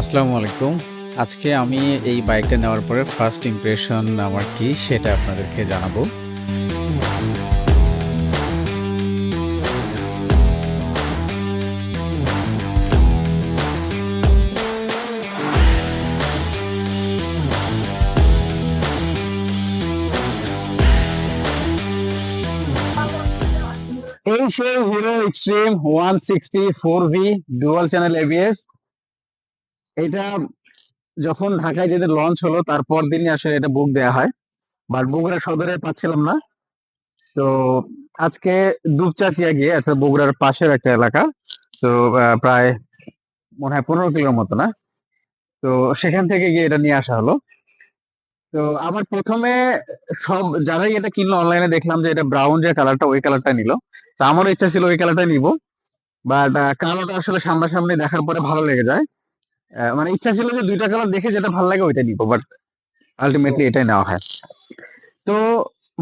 আসসালামু আলাইকুম। আজকে আমি এই বাইকটা নেওয়ার পরে ফার্স্ট ইমপ্রেশন আমার কি সেটা আপনাদেরকে জানাব। এই সেই Hero Xtreme one sixty four V dual channel ABS এটা যখন ঢাকায় যেতে লঞ্চ হলো তারপর দিনই আসলে এটা বুক দেওয়া হয়। বাট বগুড়া সদরে পাচ্ছিলাম না। তো আজকে দুপচাচিয়া গিয়ে অর্থাৎ বগুড়ার পাশের একটা এলাকা। তো প্রায় মনে হয় পনেরো কিলোর মতো না? তো সেখান থেকে গিয়ে এটা নিয়ে আসা হলো। তো আমার প্রথমে সব যারাই এটা কিনলো অনলাইনে দেখলাম যে এটা ব্রাউন যে কালারটা ওই কালারটা নিল। তো আমারও ইচ্ছা ছিল ওই কালারটা নিব। বাট কালোটা আসলে সামনাসামনি দেখার পরে ভালো লেগে যায়। মানে ইচ্ছা ছিল যে দুইটা কালার দেখে যেটা ভালো লাগে ওইটা নিব বাট আলটিমেটলি এটাই নেওয়া হয়। তো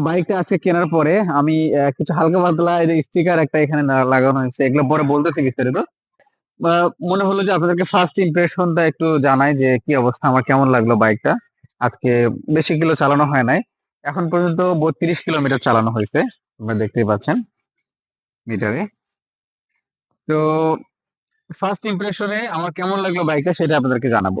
বাইকটা আজকে কেনার পরে আমি কিছু হালকা পাতলা স্টিকার একটা এখানে লাগানো হয়েছে, এগুলো পরে বলতেছি বিস্তারিত। মনে হলো যে আপনাদেরকে ফার্স্ট ইমপ্রেশনটা একটু জানাই যে কি অবস্থা, আমার কেমন লাগল বাইকটা আজকে বেশি কিলো চালানো হয় নাই, এখন পর্যন্ত বত্রিশ কিলোমিটার চালানো হয়েছে, আপনারা দেখতেই পাচ্ছেন মিটারে তো ফার্স্ট ইমপ্রেশনে আমার কেমন লাগল বাইকটা সেটা আপনাদেরকে জানাব।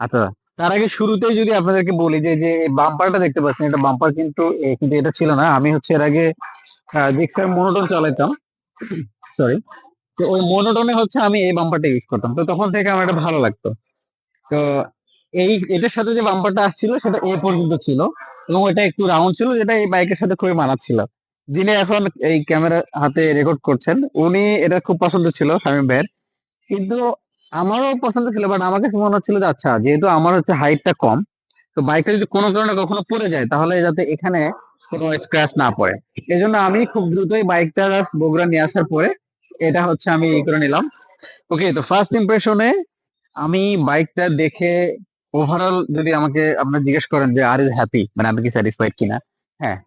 আচ্ছা তার আগে শুরুতেই যদি আপনাদেরকে বলি যে যে বাম্পারটা দেখতে পাচ্ছেন, এটা বাম্পার কিন্তু কিন্তু এটা ছিল না। আমি হচ্ছে এর আগে জিক্সার মনোটন চালাইতাম। সরি তো ওই মনোটনে হচ্ছে আমি এই বাম্পারটা ইউজ করতাম। তো তখন থেকে আমার এটা ভালো লাগতো। তো এই, এটার সাথে যে বাম্পারটা আসছিল, সেটা এ পর্যন্ত ছিল। এবং এটা একটু রাউন্ড ছিল, যেটা এই বাইকের সাথে খুবই মানাচ্ছিল যিনি এখন এই ক্যামেরা হাতে রেকর্ড করছেন, উনি এটা খুব পছন্দ ছিল, শামীম ভাইয়ের। কিন্তু আমারও পছন্দ ছিল বাট আমার কাছে মনে হচ্ছিল যে আচ্ছা যেহেতু আমার হচ্ছে হাইটটা কম, তো বাইকটা যদি কোনো কারণে কখনো পড়ে যায়, তাহলে যাতে এখানে কোনো স্ক্র্যাচ না পড়ে। এই জন্য আমি খুব দ্রুতই বাইকটা বগুড়া নিয়ে আসার পরে এটা হচ্ছে আমি ই করে নিলাম। ওকে তো ফার্স্ট ইমপ্রেশনে আমি বাইকটা দেখে ওভারঅল যদি আমাকে আপনারা জিজ্ঞেস করেন যে আর ইজ হ্যাপি মানে আমি কি স্যাটিসফাইড কিনা? হ্যাঁ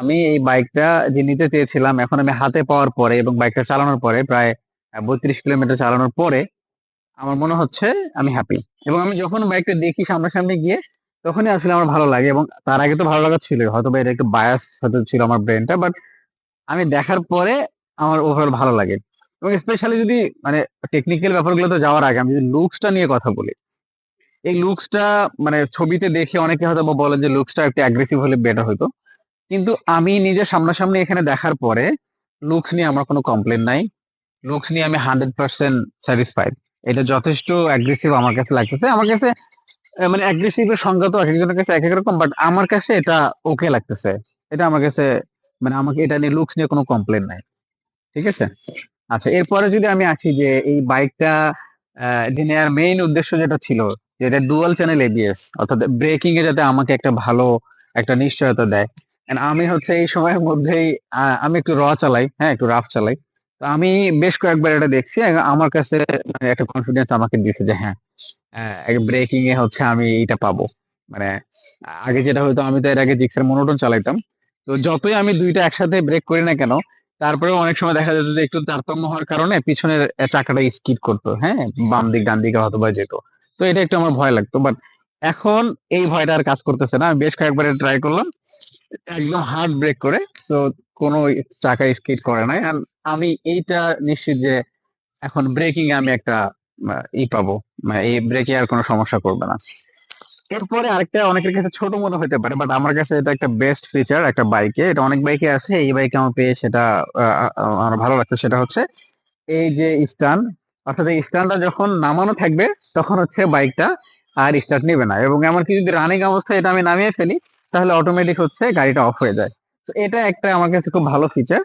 আমি এই বাইকটা যে নিতে চেয়েছিলাম, এখন আমি হাতে পাওয়ার পরে এবং বাইকটা চালানোর পরে প্রায় বত্রিশ কিলোমিটার চালানোর পরে আমার মনে হচ্ছে আমি হ্যাপি এবং আমি যখন বাইকটা দেখি সামনাসামনি গিয়ে, তখনই আসলে আমার ভালো লাগে এবং তার আগে তো ভালো লাগা ছিল হয়তো বা এটা একটু বায়াস হয়তো ছিল আমার ব্রেনটা বাট আমি দেখার পরে আমার ওভারঅল ভালো লাগে। এবং স্পেশালি যদি মানে টেকনিক্যাল ব্যাপারগুলো তো যাওয়ার আগে আমি যদি লুকসটা নিয়ে কথা বলি, এই লুকসটা মানে ছবিতে দেখে অনেকে হয়তো বা বলে যে লুকসটা একটু অ্যাগ্রেসিভ হলে বেটার হতো। কিন্তু আমি নিজে সামনাসামনি এখানে দেখার পরে লুকস নিয়ে আমার কোনো কমপ্লেন নাই। লুকস নিয়ে আমি হান্ড্রেড পার্সেন্ট স্যাটিসফাইড এটা যথেষ্ট অ্যাগ্রেসিভ আমার কাছে লাগতেছে। আমার কাছে মানে অ্যাগ্রেসিভের সংজ্ঞা তো এক একজনের কাছে এক এক রকম বাট আমার কাছে এটা ওকে লাগতেছে। এটা আমার কাছে মানে আমাকে এটা নিয়ে লুকস নিয়ে কোনো কমপ্লেন নাই। ঠিক আছে? আচ্ছা এরপরে যদি আমি আসি যে এই বাইকটা নেওয়ার মেইন উদ্দেশ্য যেটা ছিল, যে এটা ডুয়াল চ্যানেল এবিএস অর্থাৎ ব্রেকিং এ যাতে আমাকে একটা ভালো, একটা নিশ্চয়তা দেয়। আমি হচ্ছে এই সময়ের মধ্যেই আমি একটু র চালাই হ্যাঁ একটু রাফ চালাই। তো আমি বেশ কয়েকবার এটা দেখছি আমার কাছে মানে একটা কনফিডেন্স আমাকে দিয়েছে যে হ্যাঁ ব্রেকিং এ হচ্ছে আমি এটা পাবো। মানে আগে যেটা হয়তো আমি তো এর আগে জিক্সের মনোটন চালাইতাম। তো যতই আমি দুইটা একসাথে ব্রেক করি না কেন, তারপরেও অনেক সময় দেখা যেত যে একটু তারতম্য হওয়ার কারণে পিছনের চাকাটা স্কিড করতো হ্যাঁ বাম দিক, ডান দিকে হয়তো বা যেত। তো এটা একটু আমার ভয় লাগতো বাট এখন এই ভয়টা আর কাজ করতেছে না। বেশ কয়েকবার ট্রাই করলাম একদম হার্ড ব্রেক করে, তো কোনো চাকা স্কিড করে নাই। আর আমি এইটা নিশ্চিত যে এখন ব্রেকিং আমি একটা ই পাবো। মানে এই ব্রেকে আর কোনো সমস্যা করবে না। এরপরে আরেকটা অনেকের কাছে ছোট মনে হতে পারে বাট আমার কাছে এটা একটা বেস্ট ফিচার একটা বাইকে এটা অনেক বাইকে আছে, এই বাইকে আমার পেয়ে সেটা আমার ভালো লাগছে। সেটা হচ্ছে এই যে স্ট্যান্ড, অর্থাৎ এই স্ট্যান্ডটা যখন নামানো থাকবে, তখন হচ্ছে বাইকটা আর স্টার্ট নেবে না। এবং এমনকি যদি রানিং অবস্থায় এটা আমি নামিয়ে ফেলি তাহলে অটোমেটিক হচ্ছে গাড়িটা অফ হয়ে যায়। তো এটা একটা আমার কাছে খুব ভালো ফিচার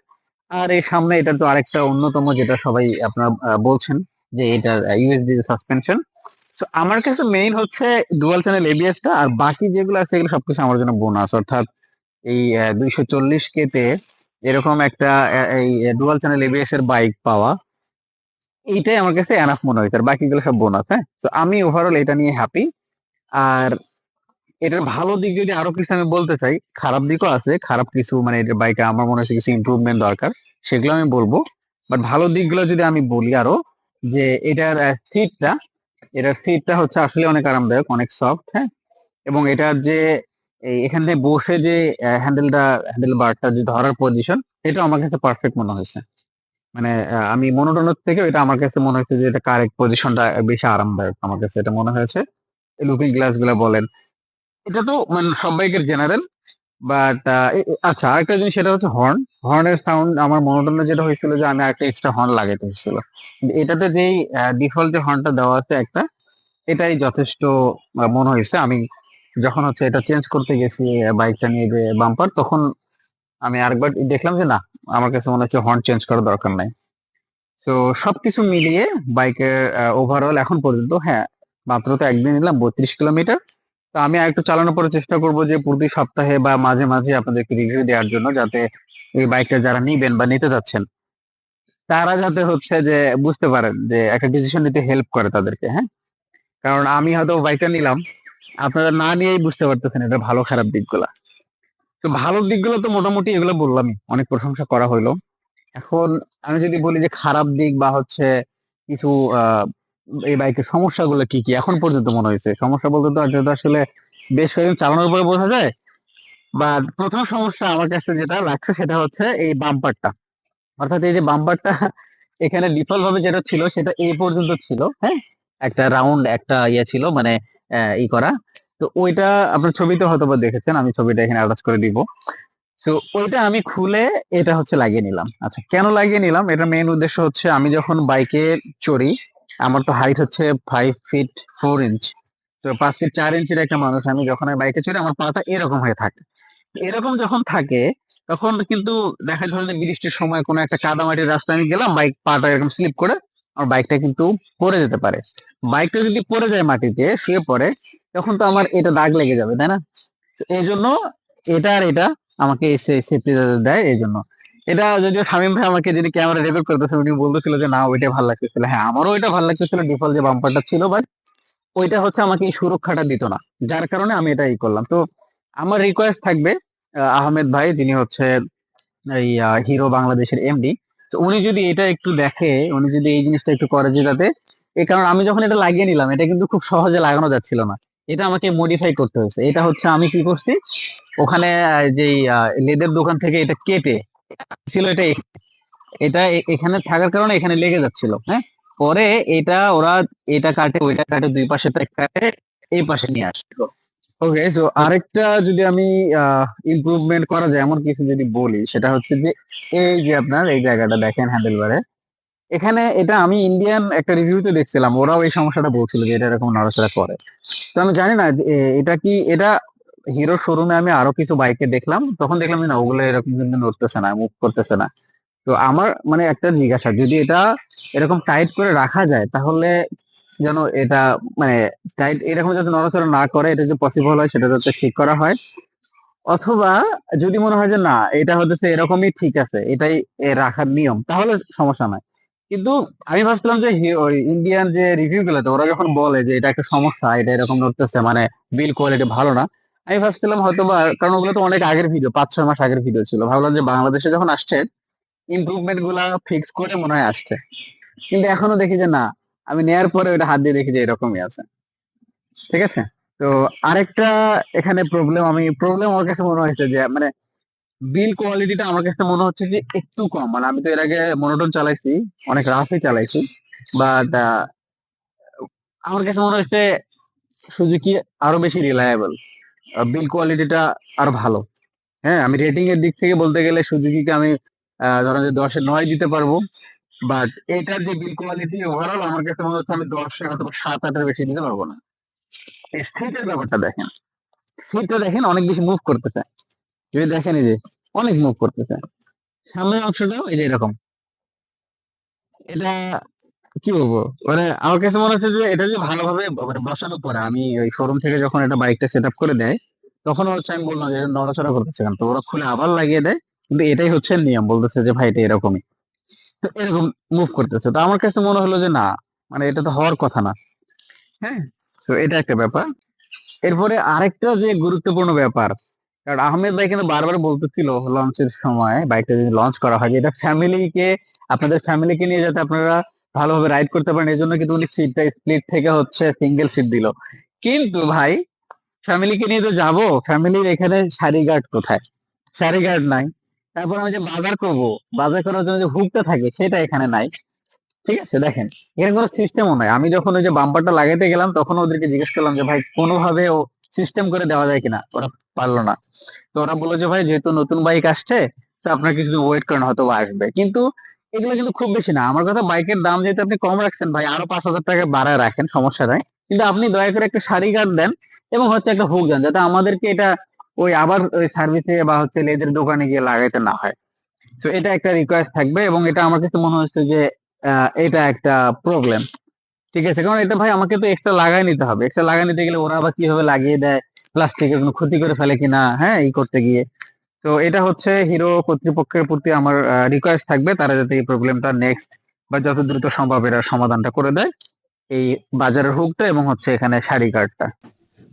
আর এর সামনে এটা তো আরেকটা অন্যতম যেটা সবাই আপনার বলছেন যে এটা ইউএসডি সাসপেনশন তো আমার কাছে মেইন হচ্ছে ডুয়াল চ্যানেল এবিএস টা আর বাকি যেগুলো আছে এগুলো সবকিছু আমার জন্য বোনাস অর্থাৎ এই দুইশো চল্লিশ কেতে এরকম একটা এই ডুয়াল চ্যানেল এবিএস এর বাইক পাওয়া, এইটাই আমার কাছে এনাফ মনে হয়েছে আর বাকিগুলো সব বোনাস হ্যাঁ? তো আমি ওভারঅল এটা নিয়ে হ্যাপি আর এটার ভালো দিক যদি আরও কিছু আমি বলতে চাই, খারাপ দিকও আছে, খারাপ কিছু মানে এটার বাইকে আমার মনে হচ্ছে কিছু ইমপ্রুভমেন্ট দরকার, সেগুলো আমি বলব। বাট ভালো দিকগুলো যদি আমি বলি আরও, যে এটার সিটটা এটার সিটটা হচ্ছে আসলে অনেক আরামদায়ক, অনেক সফট হ্যাঁ? এবং এটার যে এখানে বসে যে হ্যান্ডেলটা হ্যান্ডেল বারটা যে ধরার পজিশন এটা আমার কাছে পারফেক্ট মনে হয়েছে। মানে আমি মনোটনের থেকে এটা আমার কাছে মনে হয়েছে যে এটা কারেক্ট পজিশনটা বেশি আরামদায়ক আমার কাছে এটা মনে হয়েছে। লুকিং গ্লাসগুলা বলেন এটা তো মানে সব বাইকের জেনারেল বাট আচ্ছা আরেকটা জিনিস সেটা হচ্ছে হর্ন হর্নের সাউন্ড আমার মনোটনে যেটা হয়েছিল যে আমি একটা এক্সট্রা হর্ন লাগাতে হয়েছিল। এটাতে যেই ডিফল্ট যে হর্নটা দেওয়া আছে একটা, এটাই যথেষ্ট মনে হয়েছে। আমি যখন হচ্ছে এটা চেঞ্জ করতে গেছি বাইকটা নিয়ে যে বাম্পার তখন আমি আরেকবার দেখলাম যে না, আমার কাছে মনে হচ্ছে হর্ন চেঞ্জ করার দরকার নাই। তো সবকিছু মিলিয়ে বাইকের ওভারঅল এখন পর্যন্ত হ্যাঁ মাত্র তো একদিন নিলাম বত্রিশ কিলোমিটার। তো আমি একটু চালানোর পরে চেষ্টা করব যে প্রতি সপ্তাহে বা মাঝে মাঝে আপনাদেরকে রিভিউ দেওয়ার জন্য যাতে এই বাইকটা যারা নিবেন বা নিতে যাচ্ছেন, তারা যাতে হচ্ছে যে বুঝতে পারেন যে একটা ডিসিশন নিতে হেল্প করে তাদেরকে হ্যাঁ? কারণ আমি হয়তো বাইকটা নিলাম, আপনারা না নিয়েই বুঝতে পারতেছেন এটা ভালো খারাপ দিকগুলা। তো ভালো দিকগুলো তো মোটামুটি এগুলো বললামই, অনেক প্রশংসা করা হইল। এখন আমি যদি বলি যে খারাপ দিক বা হচ্ছে কিছু এই বাইকের সমস্যাগুলো কি কি? এখন পর্যন্ত মনে হয়েছে। সমস্যা বলতে তো আসলে বেশ কয়েকদিন চালানোর পরে বোঝা যায়। বা প্রথম সমস্যা আমার কাছে যেটা লাগছে সেটা হচ্ছে এই বাম্পারটা অর্থাৎ এই যে বাম্পারটা এখানে ডিফল্ট ভাবে যেটা ছিল সেটা এই পর্যন্ত ছিল হ্যাঁ? একটা রাউন্ড একটা ইয়ে ছিল মানে ই করা। তো ওইটা আপনার ছবিতে হয়তো বা দেখেছেন, আমি ছবিটা এখানে অ্যাটাচ করে দিব। তো ওইটা আমি খুলে এটা হচ্ছে লাগিয়ে নিলাম। আচ্ছা কেন লাগিয়ে নিলাম? এটা মেইন উদ্দেশ্য হচ্ছে আমি যখন বাইকে চড়ি আমার তো হাইট হচ্ছে ফাইভ ফিট ফোর ইঞ্চ তো পাঁচ ফিট চার ইঞ্চির একটা মানুষ, আমি যখন আমি বাইকে চড়ি, আমার পাটা এরকম হয়ে থাকে। এরকম যখন থাকে, তখন কিন্তু দেখা যায় বৃষ্টির সময় কোনো একটা কাদামাটির রাস্তায় আমি গেলাম বাইক পাটা এরকম স্লিপ করে আমার বাইকটা কিন্তু পড়ে যেতে পারে। বাইকটা যদি পড়ে যায় মাটিতে, শুয়ে পড়ে, তখন তো আমার এটা দাগ লেগে যাবে, তাই না? এই জন্য এটা আর এটা আমাকে সেফটি দেয় এই জন্য এটা যদিও শামীম ভাই আমাকে যিনি ক্যামেরা রেকর্ড করতেছে উনি বলতেছিল যে না ওইটা ভালো লাগতেছিল হ্যাঁ আমারও ওইটা ভালো লাগতেছিল ডিফল্ট যে বাম্পারটা ছিল বাট ওইটা হচ্ছে আমাকে এই সুরক্ষাটা দিত না যার কারণে আমি এটা ই করলাম। তো আমার রিকোয়েস্ট থাকবে আহ, আহমেদ ভাই যিনি হচ্ছে এই হিরো বাংলাদেশের এমডি তো উনি যদি এটা একটু দেখে উনি যদি এই জিনিসটা একটু করে যে যাতে এই কারণ আমি যখন এটা লাগিয়ে নিলাম এটা কিন্তু খুব সহজে লাগানো যাচ্ছিল না। এটা আমাকে মডিফাই করতে হয়েছে। এটা হচ্ছে আমি কি করছি ওখানে যেই লেদের দোকান থেকে এটা কেটে ছিল এটা এটা এখানে থাকার কারণে এখানে লেগে যাচ্ছিল হ্যাঁ? পরে এটা ওরা এটা কাটে, ওইটা কাটে, দুই পাশে কাটে, এই পাশে নিয়ে আসলো। ওকে তো আরেকটা যদি আমি ইমপ্রুভমেন্ট করা যায়, এমন কিছু যদি বলি, সেটা হচ্ছে যে, এই যে আপনার এই জায়গাটা দেখেন হ্যান্ডেলবারে এখানে এটা আমি ইন্ডিয়ান একটা রিভিউতে দেখছিলাম, ওরাও এই সমস্যাটা বলছিল যে এটা এরকম নড়াচড়া করে। তো আমি জানি না এটা কি, এটা হিরো শোরুমে আমি আরও কিছু বাইকে দেখলাম, তখন দেখলাম না, ওগুলো এরকম কিন্তু নড়তেছে না মুভ করতেছে না। তো আমার মানে একটা জিজ্ঞাসা, যদি এটা এরকম টাইট করে রাখা যায়, তাহলে যেন এটা মানে টাইট এরকম যাতে নড়াচড়া না করে, এটা যদি পসিবল হয়, সেটা যাতে ঠিক করা হয়। অথবা যদি মনে হয় যে না, এটা হচ্ছে এরকমই ঠিক আছে, এটাই রাখার নিয়ম, তাহলে সমস্যা নাই। কিন্তু আমি ভাবছিলাম যে ইন্ডিয়ান যে রিভিউ গুলোতে, ওরা যখন বলে যে এটা একটা সমস্যা, এটা এরকম নড়তেছে মানে বিল কোয়ালিটি ভালো না আমি ভাবছিলাম হয়তো বা কারণ ওগুলো তো অনেক আগের ভিডিও পাঁচ, ছয় মাস আগের ভিডিও ছিল। ভাবলাম যে বাংলাদেশে যখন আসছে ইমপ্রুভমেন্টগুলা ফিক্স করে মনে হয় আসছে। কিন্তু এখনও দেখি যে না, আমি নেয়ার পরে ওটা হাত দিয়ে দেখি যে এরকমই আছে। ঠিক আছে? তো আরেকটা এখানে প্রবলেম আমি প্রবলেম আমার কাছে মনে হয়েছে যে মানে বিল কোয়ালিটিটা আমার কাছে মনে হচ্ছে যে একটু কম। মানে আমি তো এর আগে মনোটন চালাইছি, অনেক রাফই চালাইছি বাট আমার কাছে মনে হচ্ছে সুজুকি আরও বেশি রিলায়েবল বিল কোয়ালিটিটা আরও ভালো। হ্যাঁ আমি রেটিং এর দিক থেকে বলতে গেলে সুজুকিকে আমি ধরেন যে দশে নয় দিতে পারব। বাট এটার যে বিল কোয়ালিটি ওভারঅল আমার কাছে মনে হচ্ছে আমি দশে অথবা সাত, আটের বেশি দিতে পারব না। সিটের ব্যাপারটা দেখেন। সিটটা দেখেন অনেক বেশি মুভ করতেছে। যদি দেখেন এই যে, অনেক মুভ করতেছে। সামনের অংশটাও এই যে এরকম। এটা কি বলব? মানে আমার কাছে মনে হচ্ছে যে এটা যে ভালোভাবে মানে বসানোর পরে আমি ওই শোরুম থেকে যখন এটা বাইকটা সেট করে দেয়, তখন হচ্ছে আমি বললাম যে নড়াচড়া করতেছে তো ওরা খুলে আবার লাগিয়ে দেয়, কিন্তু এটাই হচ্ছে নিয়ম, বলতেছে যে ভাই এটা এরকমই। তো এরকম মুভ করতেছে। তো আমার কাছে মনে হলো যে না মানে এটা তো হওয়ার কথা না। হ্যাঁ তো এটা একটা ব্যাপার। এরপরে আরেকটা যে গুরুত্বপূর্ণ ব্যাপার, কারণ আহমেদ ভাই কিন্তু বারবার বলতেছিল লঞ্চের সময় বাইকটা যদি লঞ্চ করা হয় এটা ফ্যামিলিকে আপনাদের ফ্যামিলিকে নিয়ে যাতে আপনারা ভালোভাবে রাইড করতে পারেন। এই জন্য কিন্তু উনি সিটটা স্প্লিট থেকে হচ্ছে সিঙ্গেল সিট দিল। কিন্তু ভাই ফ্যামিলিকে নিয়ে তো যাব। ফ্যামিলির এখানে সারি গার্ড কোথায়? সারি গার্ড নাই। তারপর আমি যে বাজার করব, বাজার করার জন্য যে হুকটা থাকে, সেটা এখানে নাই। ঠিক আছে, দেখেন। এখানে কোনো সিস্টেমও নাই। আমি যখন ওই যে বাম্পারটা লাগাইতে গেলাম, তখন ওদেরকে জিজ্ঞেস করলাম যে, ভাই, কোনোভাবে ও সিস্টেম করে দেওয়া যায় কিনা? ওরা পারল না। তো ওরা বলল যে, ভাই, যেহেতু নতুন বাইক আসছে, তো আপনার কিছু ওয়েট করেন হয়তো আসবে। কিন্তু এগুলো কিন্তু খুব বেশি না। আমার কথা বাইকের দাম যেহেতু আপনি কম রাখছেন ভাই, আরও পাঁচ হাজার টাকা বাড়ায় রাখেন, সমস্যা নাই। কিন্তু আপনি দয়া করে একটা শাড়ি গার্ড দেন এবং হচ্ছে একটা হুক দেন, যাতে আমাদেরকে এটা ওই আবার ওই সার্ভিসে বা হচ্ছে লেদের দোকানে গিয়ে লাগাইতে না হয়। তো এটা একটা রিকোয়েস্ট থাকবে এবং এটা আমার কাছে মনে হচ্ছে যে এটা একটা প্রবলেম ঠিক আছে? কারণ এটা ভাই আমাকে তো এক্সট্রা লাগাই নিতে হবে। এক্সট্রা লাগাই নিতে গেলে ওরা আবার কীভাবে লাগিয়ে দেয়? প্লাস্টিকের কোনো ক্ষতি করে ফেলে কিনা? হ্যাঁ এই করতে গিয়ে। তো এটা হচ্ছে হিরো কর্তৃপক্ষের প্রতি আমার রিকোয়েস্ট থাকবে। তারা যাতে এই প্রবলেমটা নেক্সট বা যত দ্রুত সম্ভব এর সমাধানটা করে দেয়। এই বাজারের হুকটা এবং হচ্ছে এখানে শাড়ি কার্ডটা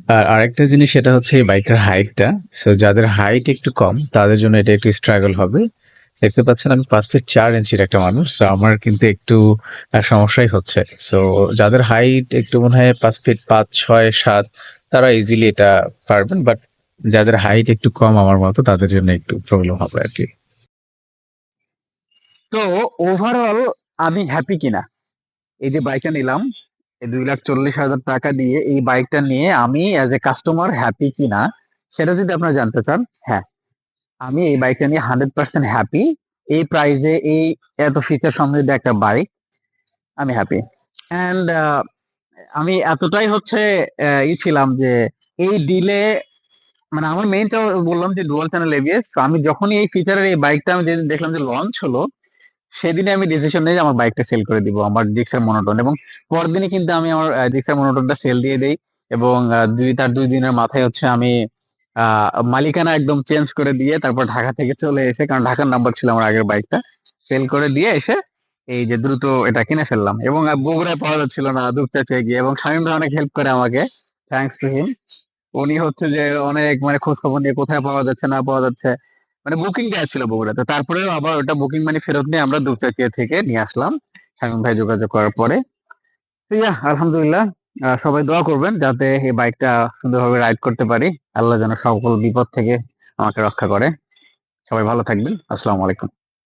আর আরেকটা জিনিস সেটা হচ্ছে এই বাইকের হাইটটা সো যাদের হাইট একটু কম, তাদের জন্য এটা একটু স্ট্রাগল হবে। দেখতে পাচ্ছেন আমি পাঁচ ফিট চার ইঞ্চির একটা মানুষ আমার কিন্তু একটু সমস্যাই হচ্ছে। সো যাদের হাইট একটু মনে হয় পাঁচ ফিট পাঁচ, ছয়, সাত, তারা ইজিলি এটা পারবেন। বাট যাদের হাইট একটু কম আমার মতো, তাদের জন্য একটু প্রবলেম হবে আর কি। তো ওভারঅল আমি হ্যাপি কিনা? এই যে বাইকটা নিলাম, এই দুই লাখ চল্লিশ হাজার টাকা দিয়ে এই বাইকটা নিয়ে আমি অ্যাজ এ কাস্টমার হ্যাপি কিনা, সেটা যদি আপনারা জানতে চান হ্যাঁ। আমি এই বাইকটা নিয়ে হান্ড্রেড পার্সেন্ট হ্যাপি এই প্রাইসে এই এত ফিচার সমৃদ্ধ একটা বাইক আমি হ্যাপি অ্যান্ড আমি এতটাই হচ্ছে ই ছিলাম যে, এই ডিলে মানে আমার মেইনটা বললাম যে ডুয়াল চ্যানেল এবিএস আমি যখনই এই ফিচারের এই বাইকটা আমি যেদিন দেখলাম যে লঞ্চ হলো সেদিনে আমি ডিসিশন নিয়ে আমার বাইকটা সেল করে দিব, আমার জিক্সার মনোটন এবং পরদিনই কিন্তু আমি আমার জিক্সার মনোটনটা সেল দিয়ে দেই এবং দুই, তার দুই দিনের মাথায় হচ্ছে আমি মালিকানা একদম চেঞ্জ করে দিয়ে তারপর ঢাকা থেকে চলে এসে, কারণ ঢাকার নাম্বার ছিল আমার আগের বাইকটা সেল করে দিয়ে এসে এই যে দ্রুত এটা কিনে ফেললাম এবং বগুড়ায় পাওয়া যাচ্ছিল না দুপচাচে গিয়ে এবং ভাই অনেক হেল্প করে আমাকে থ্যাংকস টু হিম উনি হচ্ছে যে অনেক মানে খোঁজ খবর নিয়ে কোথায় পাওয়া যাচ্ছে, না পাওয়া যাচ্ছে মানে বুকিং দেওয়া ছিল বগুড়াতে। তারপরেও আবার ওটা বুকিং মানে ফেরত নিয়ে আমরা দুপচাচিয়া থেকে নিয়ে আসলাম, শামীম ভাই যোগাযোগ করার পরে। আলহামদুলিল্লাহ সবাই দোয়া করবেন যাতে এই বাইকটা সুন্দরভাবে রাইড করতে পারি। আল্লাহ যেন সকল বিপদ থেকে আমাকে রক্ষা করে। সবাই ভালো থাকবেন। আসসালামু আলাইকুম।